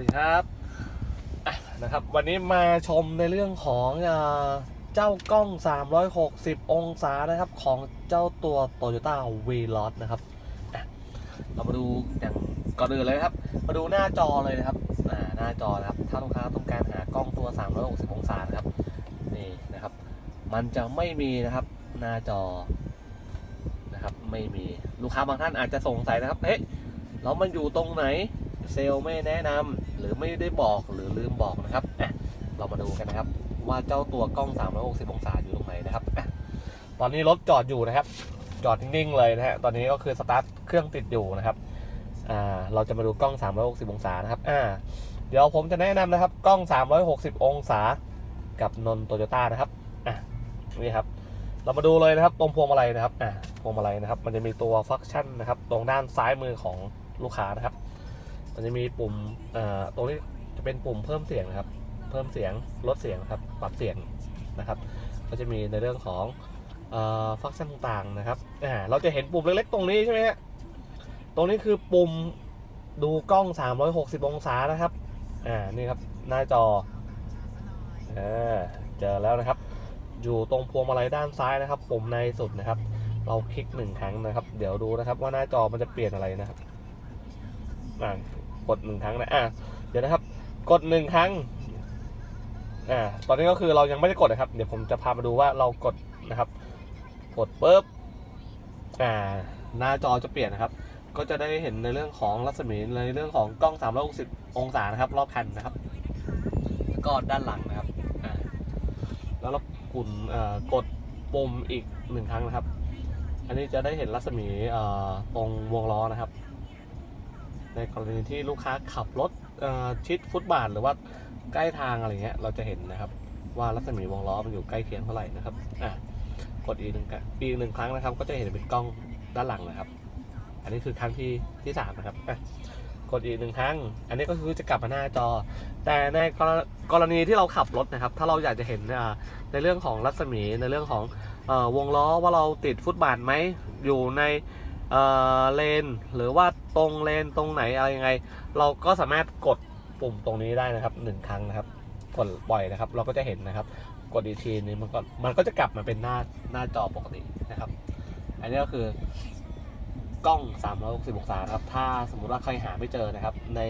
ดีครับนะครับ วันนี้มาชมในเรื่องของเจ้ากล้อง 360 องศานะครับของเจ้าตัว Toyota v l o s นะครับเรามาดูอย่างก่อนอื่นเลยครับ มาดูหน้าจอเลยนะครับหน้าจอนะครับ ถ้าลูกค้าต้องการหากล้องตัว 360 องศานะครับนี่นะครับ มันจะไม่มีนะครับหน้าจอนะครับไม่มีลูกค้าบางท่านอาจจะสงสัยนะครับเอ๊ะแล้วมันอยู่ตรงไหน เซลไม่แนะนำหรือไม่ได้บอกหรือลืมบอกนะครับอะเรามาดูกันนะครับ ว่าเจ้าตัวกล้อง 360 องศาอยู่ตรงไหนนะครับอะตอนนี้รถจอดอยู่นะครับ จอดนิ่งๆเลยนะฮะตอนนี้ก็คือสตาร์ทเครื่องติดอยู่นะครับอ่าเราจะมาดูกล้อง 360 องศานะครับอ่าเดี๋ยวผมจะแนะนำนะครับ กล้อง 360 องศากับนนโตโยต้านะครับอะนี่ครับ เรามาดูเลยนะครับตรงพวงมาลัยนะครับอะพวงมาลัยนะครับ มันจะมีตัวฟังก์ชันนะครับ ตรงด้านซ้ายมือของลูกค้านะครับ มันจะมีปุ่มอ่าตรงนี้จะเป็นปุ่มเพิ่มเสียงนะครับ เพิ่มเสียงลดเสียงครับปรับเสียงนะครับ ก็จะมีในเรื่องของเอ่อฟังก์ชันต่างๆนะครับอ่าเราจะเห็นปุ่มเล็กๆ ตรงนี้ใช่ไหมฮะตรงนี้คือปุ่มดูกล้อง 360 องศานะครับอ่านี่ครับหน้าจออาเจอแล้วนะครับ อยู่ตรงพวงมาลัยด้านซ้ายนะครับ ปุ่มในสุดนะครับ เราคลิกหนึ่งครั้งนะครับ เดี๋ยวดูนะครับว่าหน้าจอมันจะเปลี่ยนอะไรนะครับอ่า กดหนึ่งครั้งนะอะเดี๋ยวนะครับ กดหนึ่งครั้งอ่าตอนนี้ก็คือเรายังไม่ได้กดนะครับ เดี๋ยวผมจะพามาดูว่าเรากดนะครับ กดปุ๊บอ่าหน้าจอจะเปลี่ยนนะครับ ก็จะได้เห็นในเรื่องของรัศมีในเรื่องของกล้อง 360 องศานะครับ รอบคันนะครับก็ด้านหลังนะครับอ่าแล้วเรากุนเอ่อกดปุ่มอีกหนึ่งครั้งนะครับ อันนี้จะได้เห็นรัศมีตรงวงล้อนะครับ ในกรณีที่ลูกค้าขับรถชิดฟุตบาทหรือว่าใกล้ทางอะไรเงี้ยเราจะเห็นนะครับ ว่ารัศมีวงล้อมันอยู่ใกล้เคียงเท่าไหร่นะครับอะกดอีกหนึ่งครั้งอีกหนึ่งครั้งนะครับ ก็จะเห็นเป็นกล้องด้านหลังนะครับ อันนี้คือครั้งที่ที่สามนะครับอะกดอีกหนึ่งครั้ง อันนี้ก็คือจะกลับมาหน้าจอ แต่ในกรณีที่เราขับรถนะครับ ถ้าเราอยากจะเห็นในเรื่องของรัศมีในเรื่องของอวงล้อว่าเราติดฟุตบาทไหมอยู่ใน เลน หรือว่าตรงเลนตรงไหนอะไรยังไง เราก็สามารถกดปุ่มตรงนี้ได้นะครับหนึ่งครั้งนะครับกดปล่อยนะครับ เราก็จะเห็นนะครับ กดอีกทีนึงมันก็มันก็จะกลับมาเป็นหน้าหน้าจอปกตินะครับ อันนี้ก็คือกล้อง 360องศาครับ ถ้าสมมุติว่าใครหาไม่เจอนะครับ ใน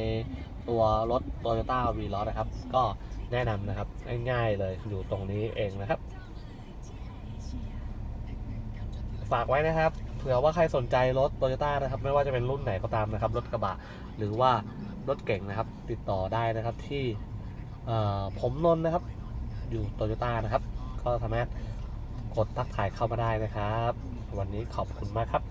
ตัวรถ Toyota v l o s นะครับ ก็แนะนำนะครับ ง่ายๆเลยอยู่ตรงนี้เองนะครับ ฝากไว้นะครับ เผื่อว่าใครสนใจรถโตโยต้านะครับ ไม่ว่าจะเป็นรุ่นไหนก็ตามนะครับ รถกระบะหรือว่ารถเก่งนะครับ ติดต่อได้นะครับที่ผมนนท์นะครับ อยู่โตโยต้านะครับ ก็สามารถกดทักทายเข้ามาได้นะครับ วันนี้ขอบคุณมากครับ